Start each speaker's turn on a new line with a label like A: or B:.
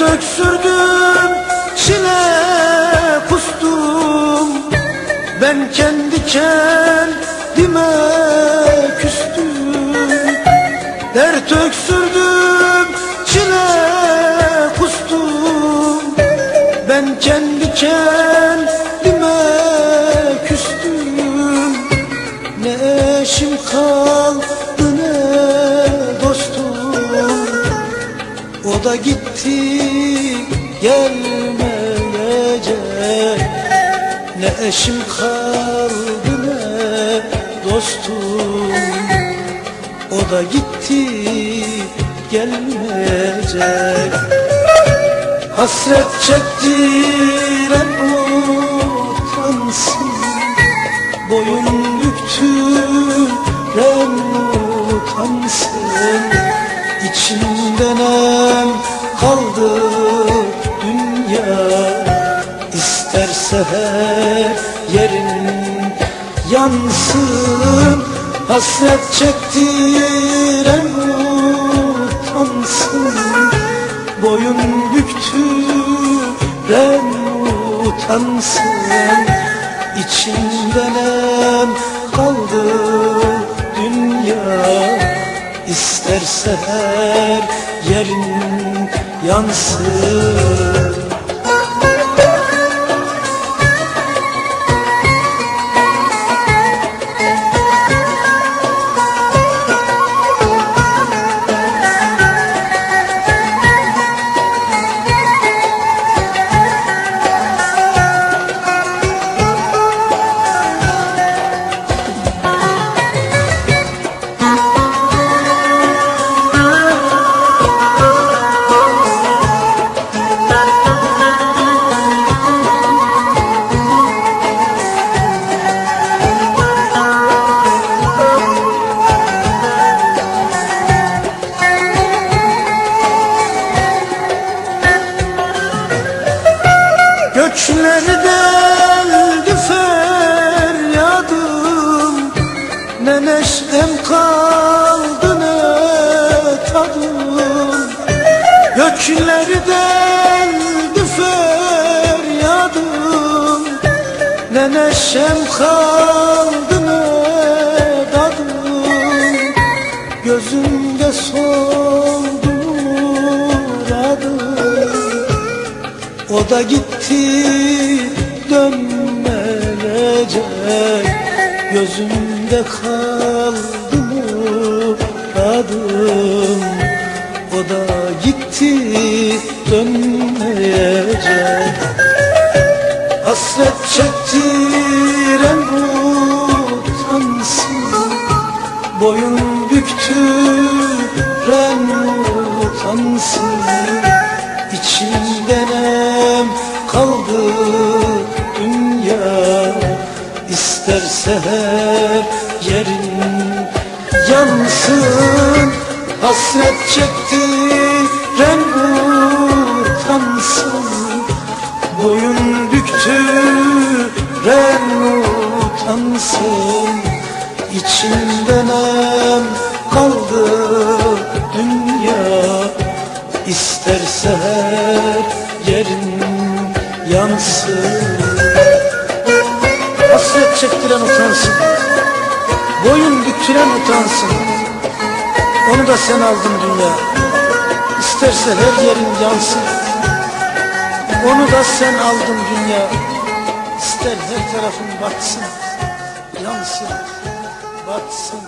A: Öksürdüm, çile kustum. Ben kendi kendime küstüm. Dert öksürdüm, çile kustum. Ben kendi kendime küstüm. Ne eşim kaldı o da gitti gelmeyecek. Ne eşim kaldı ne dostum O da gitti gelmeyecek. Hasret çektiren utansın Boyun büktüren utansın. İçimden em kaldı dünya. İsterse her yerin yansın. Hasret çektiren utansın. Boyun büktüren utansın. İçimden em kaldı dünya. İsterse her yerin yansın Göçleri deldi feryadım Ne neşem kaldı ne tadım Göçleri deldi feryadım Ne neşem kaldı o da gitti dönmeyecek. Gözümde kaldı muradım. O da gitti dönmeyecek. Hasret çektiren utansın Boyun büktüren utansın İçimden İsterse her yerin yansın. Hasret çektiren utansın Boyun büktüren utansın İçimden em kaldı dünya İsterse yerin yansın çektiren utansın. Boyun büktüren utansın. Onu da sen aldın dünya. İsterse her yerin yansın. Onu da sen aldın dünya. İster her tarafın batsın. Yansın Batsın